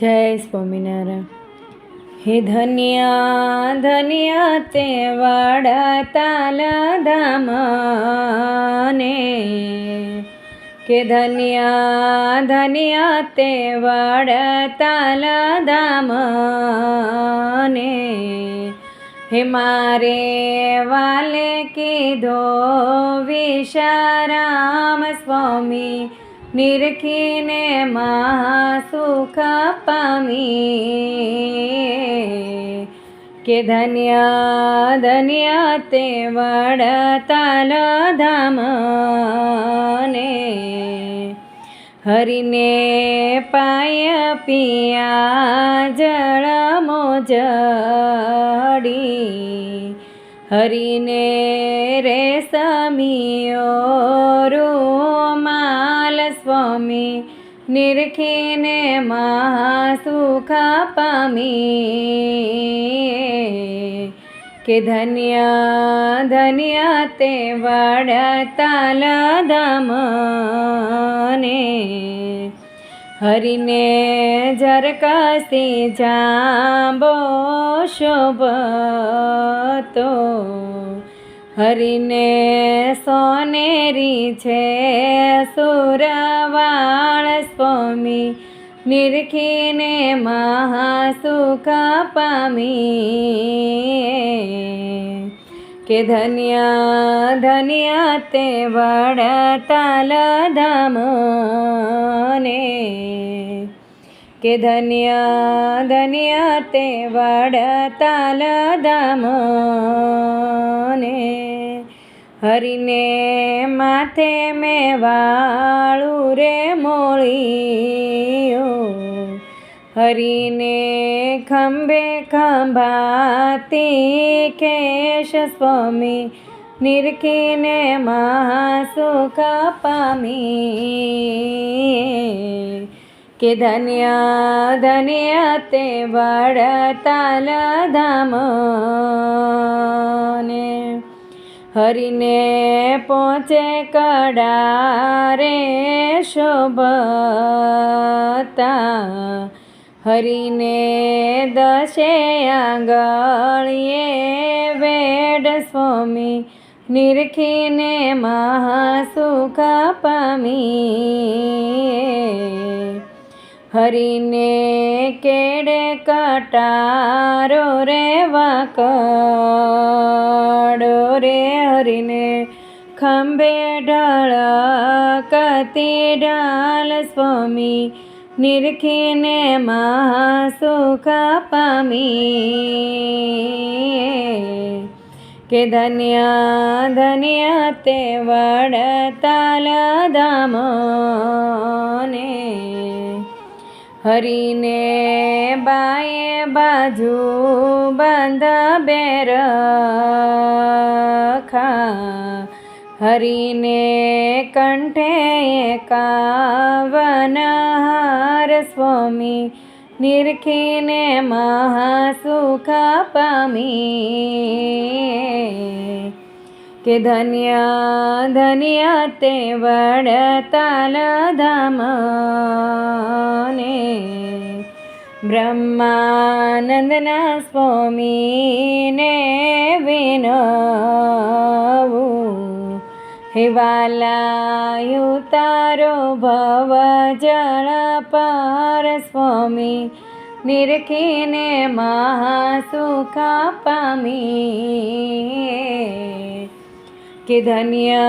જય સ્વામિનારાયણ. હે ધન્યા ધન્યા તે વાડા તાલા ધામને કે ધન્યા ધન્યા તે વાડા તાલા ધામને હે મારે વાલે કીધો વિશારામ સ્વામી નિરખીને મહાસુખ પામી કે ધન્ય ધન્ય તે વડતાલ ધામને હરિને પાય પિયા જળ મોજડી હરિને રે સમિયો રૂમાલ સ્વામી નિરખીને મહાસુખ પામી કે ધન્ય ધન્ય તે વડતાલ દમને હરિને જરકાસી જાંબો શોભતો હરિને સોનેરી છે સુરવાળ સ્વામી. નિરખીને મહાસુખ પામી કે ધન્ય ધન્ય તે વડતાલ ધામને કે ધન્ય ધન્ય તે વડતાલ ધામ હરિને માથે મેં વાળું રે મોળીઓ. હરીને ખંભે ખંભાતી કેશ સ્વામી, નિરખીને મહાસુખ પામી કે ધન્ય ધન્ય તે વડતાલ ધામ ને હરિને પહોંચે કડારે શોભતા. હરિને દશે આંગળીએ વેડ સ્વામી, નિરખીને મહાસુખ પામી હરિને કેડે કટારો રે વાકડો રે હરીને ખંભે ઢળકતી ઢાલ સ્વામી નિરખીને મહાસુખ પામી કે ધન્ય ધન્ય તે વડતાલ ધામ ને હરિને બાએ બાજુ બંધ બેર હરિને કંઠે એકાવન સ્વામી, નિરખીને મહાસુખ પામી. કે ધન્ય ધન્ય તે વડતાલ ધામ બ્રહ્માનંદના સ્વામીને વિનવું. હે વાલાયુ, તારો ભવ જળ પાર સ્વામી, નિરખીને મહાસુખા પામી કે ધન્ય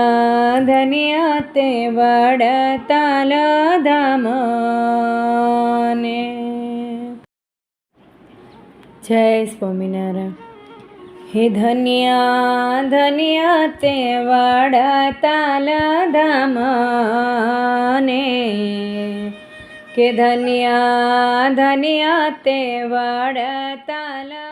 ધન્ય તે વડતાલ ધામ ને જય સ્વામિનારાયણ. હે ધન્યા ધન્યા તે વાડા તાલા ધામને. કે ધન્યા ધન્યા તે વડતાલ